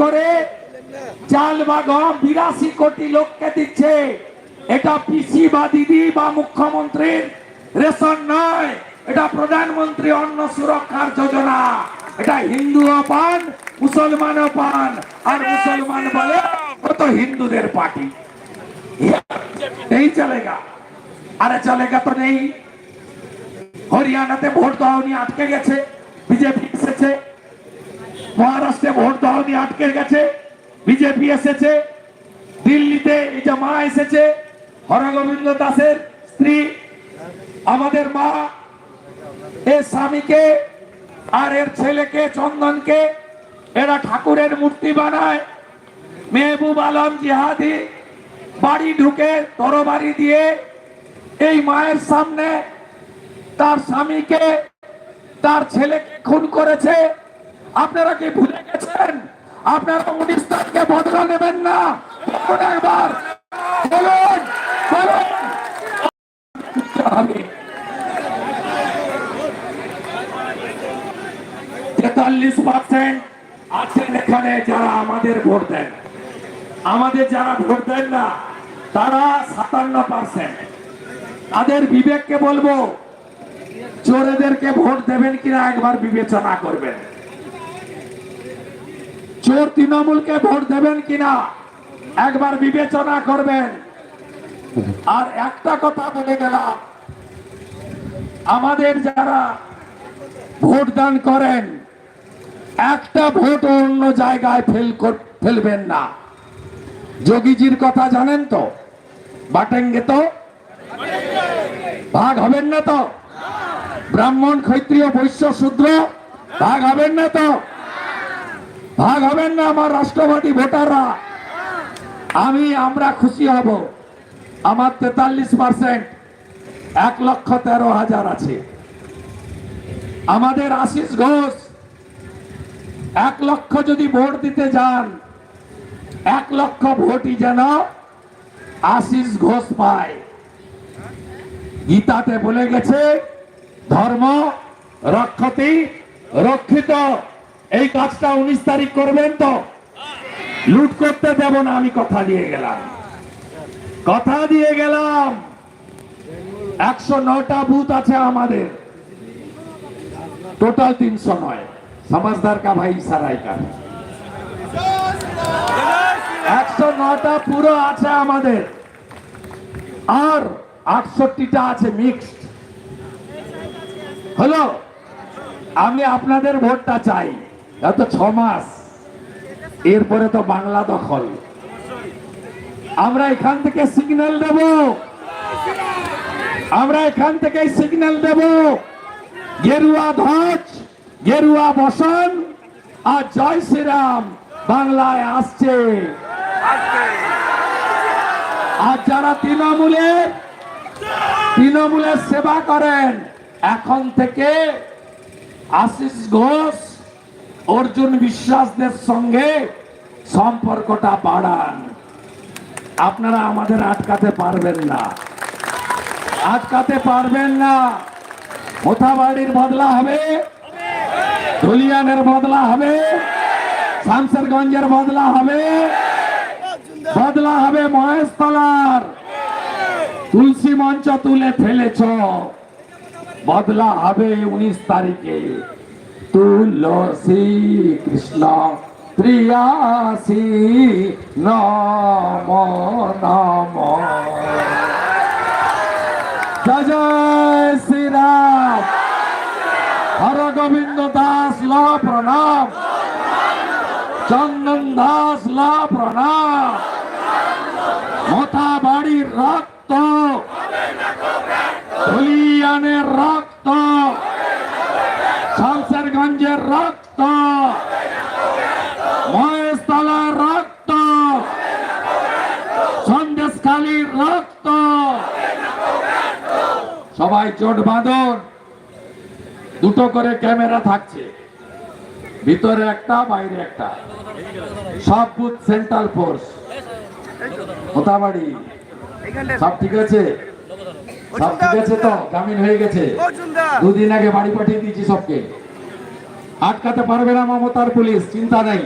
করে চাল বা গম বিরাশি কোটি লোককে দিচ্ছে। এটা পিসি বা দিদি বা মুখ্যমন্ত্রীর রেশন নয়, এটা প্রধানমন্ত্রী অন্ন সুরক্ষার যোজনা। এটা হিন্দু পান মুসলমান পান আর মুসলমান বলে কত হিন্দুদের পার্টি। এই চলেগা। আরে চলেগা তো নেই। হরিয়ানাতে ভোট দাওনি আটকে গেছে, বিজেপি এসেছে। মহারাষ্ট্রে ভোট দাওনি আটকে গেছে, বিজেপি এসেছে, দিল্লিতে যে মা এসেছে, হরগোবিন্দ দাসের স্ত্রী, আমাদের মা, এর স্বামীকে আর এর ছেলেকে, চন্দনকে, এরা ঠাকুরের মূর্তি বানায়। মেহবুব আলম জিহাদি বাড়ি ঢুকে তরবারি দিয়ে এই মায়ের সামনে তার স্বামীকে, তার ছেলেকে খুন করেছে। আপনারা কি ভুলে গেছেন? আপনারা উনিশ তারিখে বদলা নেবেন না। একবার। বলুন তেতাল্লিশ পার্সেন্ট আছেন এখানে যারা আমাদের ভোট দেন। আমাদের যারা ভোট দেন না, তারা সাতান্ন পার্সেন্ট। তাদের বিবেককে বলব, চোরেদেরকে ভোট দেবেন কিনা একবার বিবেচনা করবেন। চোর তৃণমূলকে ভোট দেবেন কিনা? একবার বিবেচনা করবেন। আর একটা কথা বলে গেলাম। আমাদের যারা ভোট দান করেন, একটা ভোট অন্য জায়গায় ফেল ফেলবেন না। যোগীজির কথা জানেন তো? বাটেঙ্গে তো? ভাগ হবেন না তো? ব্রাহ্মণ ক্ষত্রিয় বৈশ্য শূদ্র? ভাগ হবেন না তো? ভাগ হবেন না আমার রাষ্ট্রবাদী ভোটাররা। আমি, আমরা খুশি হব। আমার তেতাল্লিশ পার্সেন্ট, এক লক্ষ তেরো হাজার আছে। আমাদের আশিস ঘোষ, এক লক্ষ যদি ভোট দিতে যান, এক লক্ষ ভোটই যেন আশিস ঘোষ পায়। গীতাতে বলে গেছে, ধর্ম রক্ষতি রক্ষিত। এই কাজটা উনিশ তারিখ করবেন তো। লুট করতে দেব না, আমি কথা দিয়ে গেলাম। কথা দিয়ে গেলাম। একশো নটা বুথ আছে আমাদের। টোটাল তিনশো নয়। সমাজদার কা ভাই সারাই কা। একশো নটা পুরো আছে আমাদের। আর আটষট্টিটা আছে মিক্সড হলো? আমি আপনাদের ভোটটা চাই। এত ছ মাস। এরপরে তো বাংলা দখল। আমরা এখান থেকে সিগন্যাল দেব। আমরা এখান থেকে সিগন্যাল দেব। গেরুয়া ধ্বজ, গেরুয়া বসন আর জয় শ্রীরাম বাংলায় আসছে। আর যারা তৃণমূলের তৃণমূলের সেবা করেন, এখন থেকে আশিস ঘোষ অর্জুন বিশ্বাসদের সঙ্গে সম্পর্কটা বাড়ান। আপনারা আমাদের আটকাতে পারবেন না। আটকাতে পারবেন না। মোথাবাড়ির বদলা হবে। ধুলিয়ানের বদলা হবে। শামসেরগঞ্জের বদলা হবে। বদলা হবে মহেশতলার। তুলসী মঞ্চ তুলে ফেলেছ। বদলা হবে উনিশ তারিখে। তুলসী কৃষ্ণ প্রিয়াসী নম নম। জয় শ্রীরাম। হর গোবিন্দ দাস ল প্রণাম। চন্দন দাস ল প্রণাম। মথা বাড়ির রক্ত। ধুলিয়ানের রক্ত। শামসেরগঞ্জের রক্ত। মহেশতলার রক্ত। সন্দেশখালীর রক্ত। সবাই চোট বাঁধন। দুটো করে ক্যামেরা থাকছে। ভিতরে একটা বাইরে একটা। সব বুথ সেন্ট্রাল ফোর্স। মোতাবাড়ি সব ঠিক আছে? সব ঠিক আছে তো? জামিন হয়ে গেছে? দুদিন আগে বাড়ি পাঠিয়ে দিয়েছি সবকে। আটকাতে পারবে না মমতার পুলিশ চিন্তা নেই।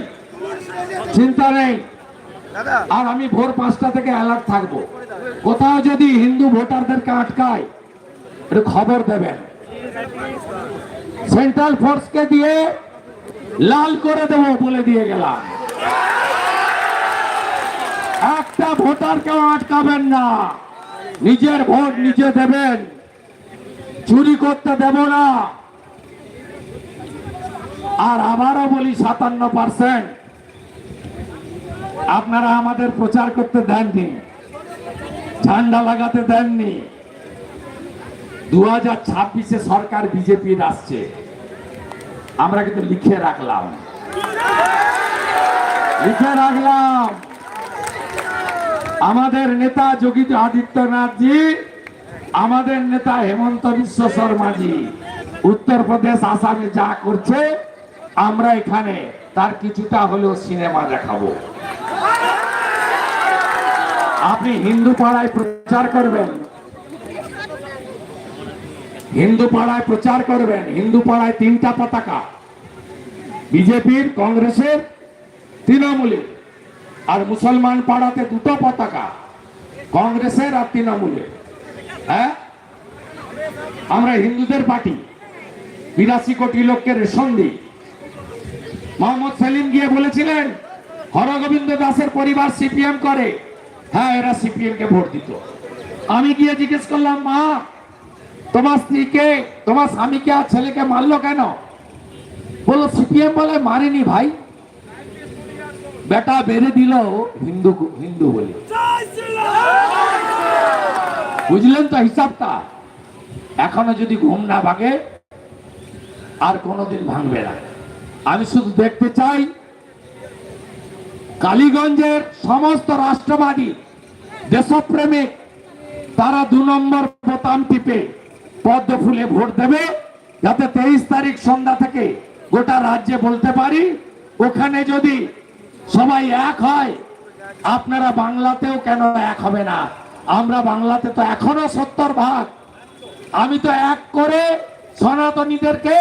চিন্তা নেই। আর আমি ভোর পাঁচটা থেকে অ্যালার্ট থাকব। কোথাও যদি হিন্দু ভোটারদেরকে আটকায় একটু খবর দেবেন। সেন্ট্রাল ফোর্সকে দিয়ে লাল করে দেবো বলে দিয়ে গেলাম। একটা ভোটারকেও আটকাবেন না। নিজের ভোট নিজে দেবেন। চুরি করতে দেব না। আর আবারও বলি সাতান্ন পার্সেন্ট। আপনারা আমাদের প্রচার করতে দেননি। ঝান্ডা লাগাতে দেননি। দু হাজার ছাব্বিশে সরকার বিজেপির আসছে। আমরা কিন্তু লিখে রাখলাম। লিখে রাখলাম। আমাদের নেতা যোগী আদিত্যনাথজি, আমাদের নেতা হেমন্ত বিশ্ব শর্মাজি, উত্তরপ্রদেশ আসামে যা করছে আমরা এখানে তার কিছুটা হলেও সিনেমা দেখাবো। আপনি হিন্দু পাড়ায় প্রচার করবেন। হিন্দু পাড়ায় প্রচার করবেন। হিন্দু পাড়ায় তিনটা পতাকা। বিজেপির, কংগ্রেসের, তৃণমূলের। আর মুসলমান পাড়াতে দুটো পতাকা, কংগ্রেসের আর তৃণমূলের। হ্যাঁ? আমরা হিন্দুদের পার্টি। বিরাশি কোটি লোককে রেশন দিই। মোহাম্মদ সেলিম গিয়ে বলেছিলেন হরগোবিন্দ দাসের পরিবার সিপিএম করে। হ্যাঁ এরা সিপিএম কে ভোট দিত। আমি গিয়ে জিজ্ঞেস করলাম, মা, তোমার স্ত্রীকে, তোমার স্বামীকে আর ছেলেকে মারলো কেন? বলল, সিপিএম বলে মারেনি ভাই। বেটা বেড়ে দিল হিন্দু হিন্দু বলে। বুঝলেন তো হিসাবটা? এখনও যদি ঘুম না ভাগে আর কোনোদিন ভাঙবে না। আমি শুধু দেখতে চাই কালীগঞ্জের সমস্ত রাষ্ট্রবাদী দেশপ্রেমিক, তারা দু নম্বর বোতাম টিপে পদ্ম ফুলে ভোট দেবে। যাতে তেইশ তারিখ সন্ধ্যা থেকে গোটা রাজ্যে বলতে পারি, ওখানে যদি সবাই এক হয়, আপনারা বাংলাতেও কেন এক হবে না? আমরা বাংলাতে তো এখনও সত্তর ভাগ। আমি তো এক করে সনাতনীদেরকে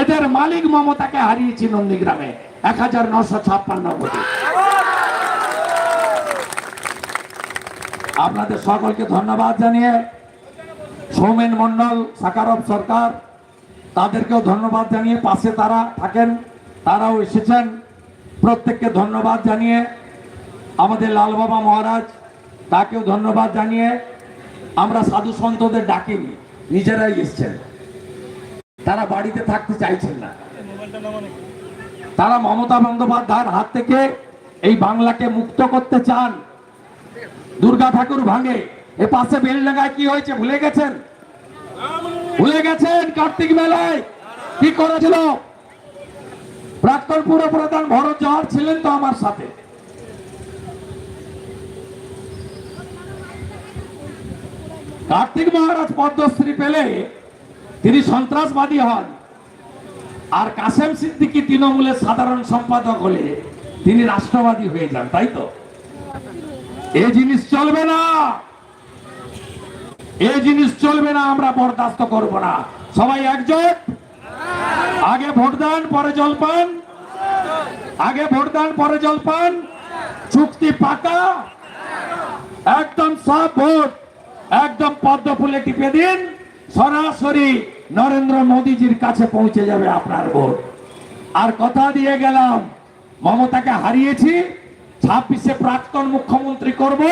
এদের মালিক মমতাকে হারিয়েছি নন্দীগ্রামে এক হাজার নশো ছাপ্পান্ন ভোটে। আপনাদের সকলকে ধন্যবাদ জানিয়ে সৌমেন মন্ডল সাকারব সরকার, তাদেরকেও ধন্যবাদ জানিয়ে পাশে তারা থাকেন, তারাও এসেছেন। প্রত্যেককে ধন্যবাদ জানিয়ে আমাদের লাল বাবা মহারাজ, তাকেও ধন্যবাদ জানিয়ে আমরা সাধু সন্তদের ডাকিনি, নিজেরাই এসছেন। তারা বাড়িতে থাকতে চাইছেন না। তারা মমতা বন্দ্যোপাধ্যায়ের হাত থেকে এই বাংলাকে মুক্ত করতে চান। দুর্গা ঠাকুর ভাঙে। এ পাশে বেলডাঙ্গায় কি হয়েছে ভুলে গেছেন? ভুলে গেছেন কার্তিক মেলায় কি করেছিল? প্রাক্তন পুর প্রধান ভরত জওয়ার ছিলেন তো আমার সাথে। কার্তিক মহারাজ পদ্মশ্রী পেলে তিনি সন্ত্রাসবাদী হন। আর কাসেম সিদ্দিকি তৃণমূলের সাধারণ সম্পাদক হলে তিনি রাষ্ট্রবাদী হয়ে যান, তাই তো? এই জিনিস চলবে না। এই জিনিস চলবে না, আমরা বরদাস্ত করব না। সবাই একজোট? আগে ভোট দান, পরে জলপান আগে ভোট দান, পরে জলপান চুক্তি পাকা। একদম সব ভোট, একদম পদ্ম ফুলে টিপে দিন। সরাসরি নরেন্দ্র মোদীজির কাছে পৌঁছে যাবে আপনার ভোট। আর কথা দিয়ে গেলাম, মমতাকে হারিয়েছি, ছাব্বিশে প্রাক্তন মুখ্যমন্ত্রী করব,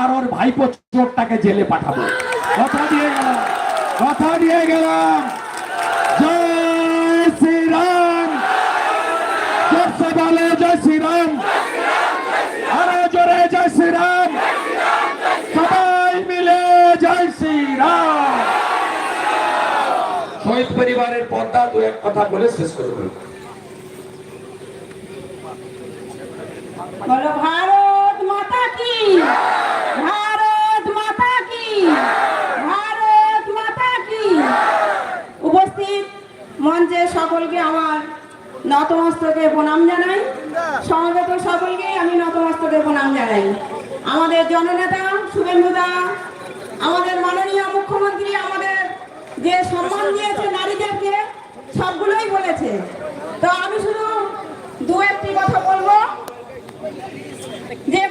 আর ওর ভাইপো চোরটাকে জেলে পাঠাবো। কথা দিয়ে গেলাম, কথা দিয়ে গেলাম। জয় শ্রীরাম জোরসে বলে জয় শ্রীরাম আরও জোরে জয় শ্রীরাম সবাই মিলে জয় শ্রীরাম শহীদ পরিবারের পর্দা দু এক কথা বলে শেষ করে বলো, ভারত মাতা কি? ভারত মাতা কি? ভারত মাতা কি? উপস্থিত মঞ্চে সকলকে আমার নতমস্তকে প্রণাম জানাই। সমবেত সকলকে আমি নতমস্তকে প্রণাম জানাই। আমাদের জননেতা শুভেন্দু দা, আমাদের মাননীয় মুখ্যমন্ত্রী, আমাদের যে সম্মান দিয়েছে নারীদেরকে সবগুলোই বলেছে। তো আমি শুধু দু একটি কথা বলব। যে